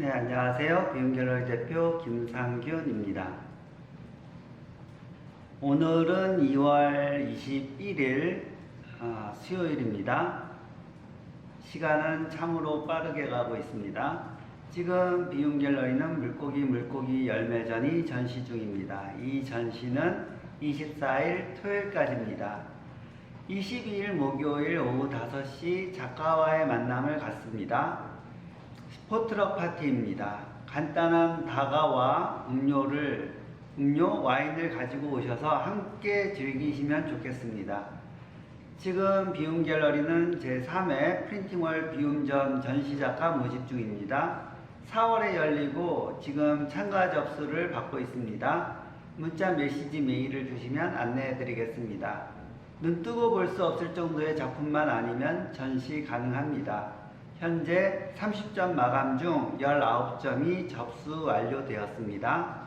네, 안녕하세요. 비움갤러리 대표 김상균입니다. 오늘은 2월 21일 아, 수요일입니다. 시간은 참으로 빠르게 가고 있습니다. 지금 비움갤러리는 물고기 물고기 열매전이 전시 중입니다. 이 전시는 24일 토요일까지입니다. 22일 목요일 오후 5시 작가와의 만남을 갖습니다. 포트럭 파티입니다. 간단한 다가와 음료를 음료 와인을 가지고 오셔서 함께 즐기시면 좋겠습니다. 지금 비움 갤러리는 제3회 프린팅월 비움전 전시작가 모집 중입니다. 4월에 열리고 지금 참가 접수를 받고 있습니다. 문자 메시지 메일을 주시면 안내해 드리겠습니다. 눈 뜨고 볼 수 없을 정도의 작품만 아니면 전시 가능합니다. 현재 30점 마감 중 19점이 접수 완료되었습니다.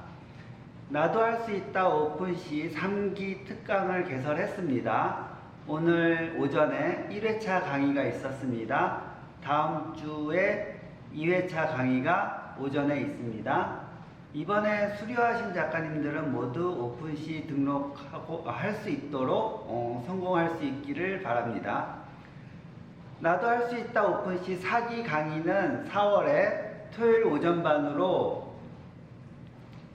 나도 할 수 있다 오픈 시 3기 특강을 개설했습니다. 오늘 오전에 1회차 강의가 있었습니다. 다음 주에 2회차 강의가 오전에 있습니다. 이번에 수료하신 작가님들은 모두 오픈시 등록하고 할 수 있도록 어, 성공할 수 있기를 바랍니다. 나도 할 수 있다 오픈시 4기 강의는 4월에 토요일 오전반으로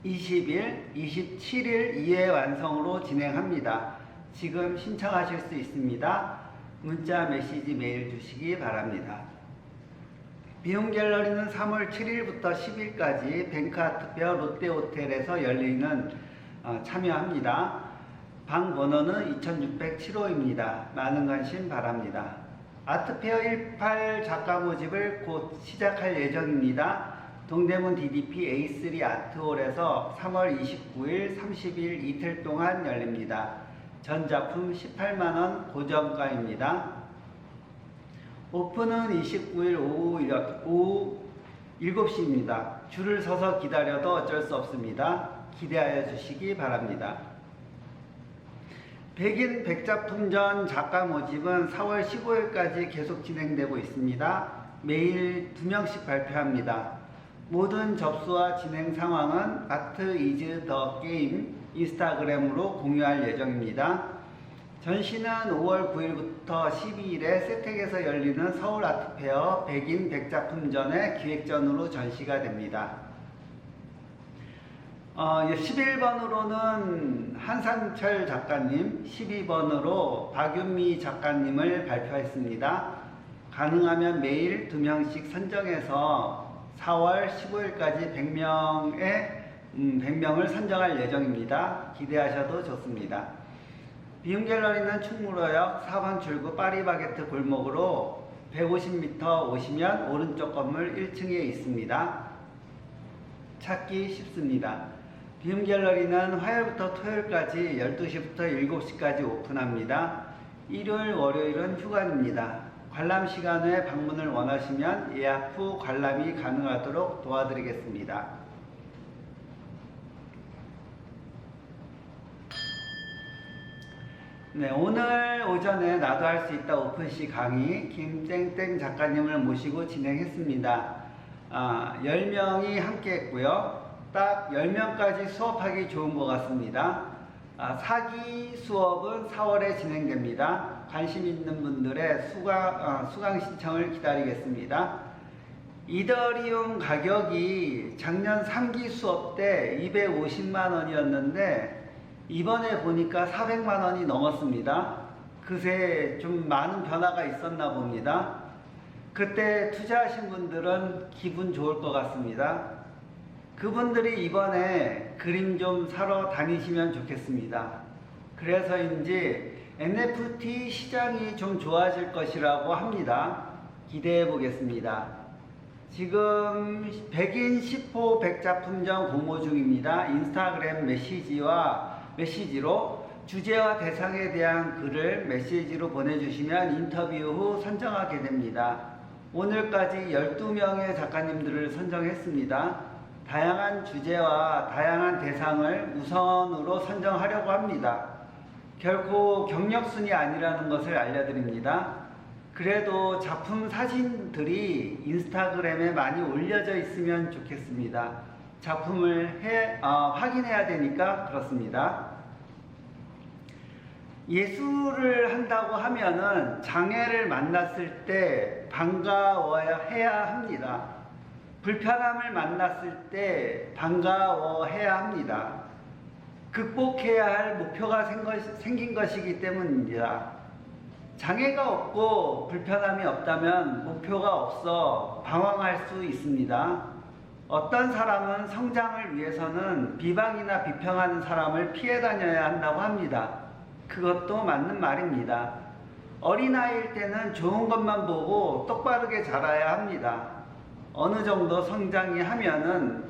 20일, 27일 2회 완성으로 진행합니다. 지금 신청하실 수 있습니다. 문자 메시지 메일 주시기 바랍니다. 비용 갤러리는 3월 7일부터 10일까지 뱅크아트페어 롯데호텔에서 열리는 어, 참여합니다. 방 번호는 2607호입니다. 많은 관심 바랍니다. 아트페어 18 작가 모집을 곧 시작할 예정입니다. 동대문 DDP A3 아트홀에서 3월 29일, 30일 이틀 동안 열립니다. 전 작품 18만원 고정가입니다. 오픈은 29일 오후, 여- 오후 7시입니다. 줄을 서서 기다려도 어쩔 수 없습니다. 기대하여 주시기 바랍니다. 백인 백작품전 작가 모집은 4월 15일까지 계속 진행되고 있습니다. 매일 2명씩 발표합니다. 모든 접수와 진행 상황은 아트 이즈 더 게임 인스타그램으로 공유할 예정입니다. 전시는 5월 9일부터 12일에 세택에서 열리는 서울 아트페어 백인 백작품전의 기획전으로 전시가 됩니다. 어, 11번으로는 한상철 작가님, 12번으로 박윤미 작가님을 발표했습니다. 가능하면 매일 2명씩 선정해서 4월 15일까지 100명의, 음, 100명을 선정할 예정입니다. 기대하셔도 좋습니다. 비움 갤러리는 충무로역 4번 출구 파리바게트 골목으로 150m 오시면 오른쪽 건물 1층에 있습니다. 찾기 쉽습니다. 비움 갤러리는 화요일부터 토요일까지 12시부터 7시까지 오픈합니다. 일요일, 월요일은 휴관입니다. 관람 시간에 방문을 원하시면 예약 후 관람이 가능하도록 도와드리겠습니다. 네, 오늘 오전에 나도 할 수 있다 오픈시 강의 김땡땡 작가님을 모시고 진행했습니다. 아, 10명이 함께 했고요. 딱 10명까지 수업하기 좋은 것 같습니다. 아, 사기 수업은 4월에 진행됩니다. 관심 있는 분들의 수강, 아, 수강 신청을 기다리겠습니다. 이더리움 가격이 작년 3기 수업 때 250만 원이었는데 이번에 보니까 400만 원이 넘었습니다. 그새 좀 많은 변화가 있었나 봅니다. 그때 투자하신 분들은 기분 좋을 것 같습니다. 그분들이 이번에 그림 좀 사러 다니시면 좋겠습니다. 그래서인지 NFT 시장이 좀 좋아질 것이라고 합니다. 기대해 보겠습니다. 지금 백인 10호 백작품전 공모 중입니다. 인스타그램 메시지와 메시지로 주제와 대상에 대한 글을 메시지로 보내주시면 인터뷰 후 선정하게 됩니다. 오늘까지 12명의 작가님들을 선정했습니다. 다양한 주제와 다양한 대상을 우선으로 선정하려고 합니다. 결코 경력순이 아니라는 것을 알려드립니다. 그래도 작품 사진들이 인스타그램에 많이 올려져 있으면 좋겠습니다. 작품을 해, 어, 확인해야 되니까 그렇습니다. 예술을 한다고 하면은 장애를 만났을 때 반가워야 해야 합니다. 불편함을 만났을 때 반가워해야 합니다. 극복해야 할 목표가 생긴 것이기 때문입니다. 장애가 없고 불편함이 없다면 목표가 없어 방황할 수 있습니다. 어떤 사람은 성장을 위해서는 비방이나 비평하는 사람을 피해 다녀야 한다고 합니다. 그것도 맞는 말입니다. 어린아이일 때는 좋은 것만 보고 똑바르게 자라야 합니다. 어느 정도 성장이 하면은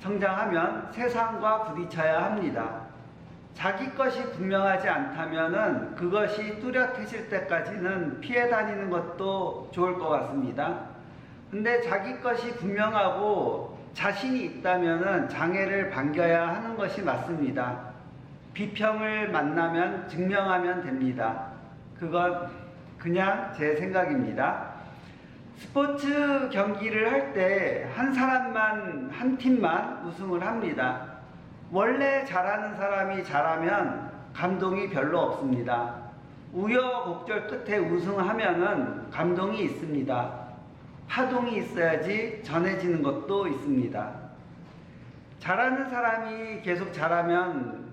성장하면 세상과 부딪혀야 합니다. 자기 것이 분명하지 않다면은 그것이 뚜렷해질 때까지는 피해 다니는 것도 좋을 것 같습니다. 근데 자기 것이 분명하고 자신이 있다면은 장애를 반겨야 하는 것이 맞습니다. 비평을 만나면 증명하면 됩니다. 그건 그냥 제 생각입니다. 스포츠 경기를 할 때 한 사람만, 한 팀만 우승을 합니다. 원래 잘하는 사람이 잘하면 감동이 별로 없습니다. 우여곡절 끝에 우승하면은 감동이 있습니다. 파동이 있어야지 전해지는 것도 있습니다. 잘하는 사람이 계속 잘하면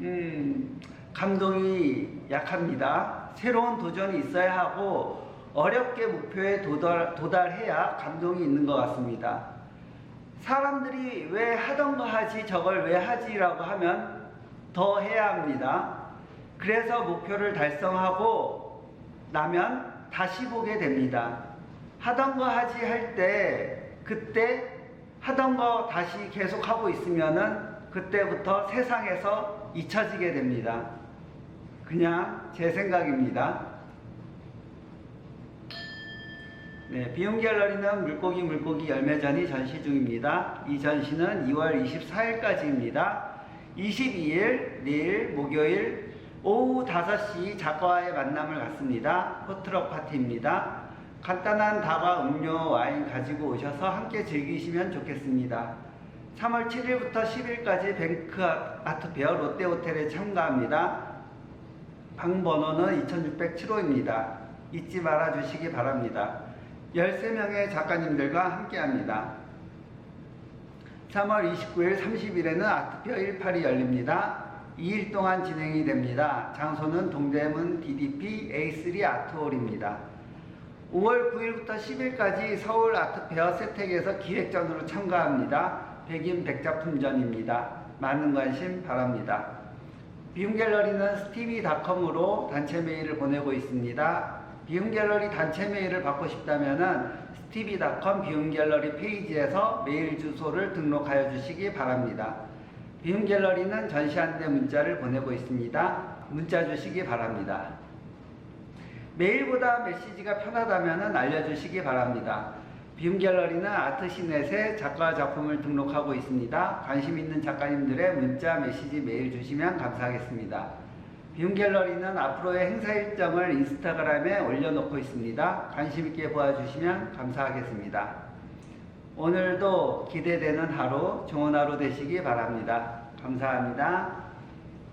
음, 감동이 약합니다. 새로운 도전이 있어야 하고 어렵게 목표에 도달, 도달해야 감동이 있는 것 같습니다. 사람들이 왜 하던 거 하지 저걸 왜 하지라고 하면 더 해야 합니다. 그래서 목표를 달성하고 나면 다시 보게 됩니다. 하던 거 하지 할 때 그때 하던 거 다시 계속 하고 있으면은 그때부터 세상에서 잊혀지게 됩니다. 그냥 제 생각입니다. 네, 비움 갤러리는 물고기 물고기 열매전이 전시 중입니다. 이 전시는 2월 24일까지입니다. 22일 내일 목요일 오후 5시 작가와의 만남을 갖습니다. 포트럭 파티입니다. 간단한 다과 음료 와인 가지고 오셔서 함께 즐기시면 좋겠습니다. 3월 7일부터 10일까지 뱅크 아트페어 롯데호텔에 참가합니다. 방 번호는 2607호입니다. 잊지 말아 주시기 바랍니다. 13명의 작가님들과 함께 합니다. 3월 29일, 30일에는 아트페어 18이 열립니다. 2일 동안 진행이 됩니다. 장소는 동대문 DDP A3 아트홀입니다. 5월 9일부터 10일까지 서울 아트페어 세택에서 기획전으로 참가합니다. 백인 백작품전입니다. 많은 관심 바랍니다. 비움갤러리는 스티비닷컴으로 단체 메일을 보내고 있습니다. 비움갤러리 단체 메일을 받고 싶다면 스티비닷컴 비움갤러리 페이지에서 메일 주소를 등록하여 주시기 바랍니다. 비움갤러리는 전시 안내 문자를 보내고 있습니다. 문자 주시기 바랍니다. 메일보다 메시지가 편하다면 알려주시기 바랍니다. 비움갤러리는 아트시넷에 작가 작품을 등록하고 있습니다. 관심 있는 작가님들의 문자, 메시지, 메일 주시면 감사하겠습니다. 비움갤러리는 앞으로의 행사 일정을 인스타그램에 올려놓고 있습니다. 관심 있게 보아주시면 감사하겠습니다. 오늘도 기대되는 하루, 좋은 하루 되시기 바랍니다. 감사합니다.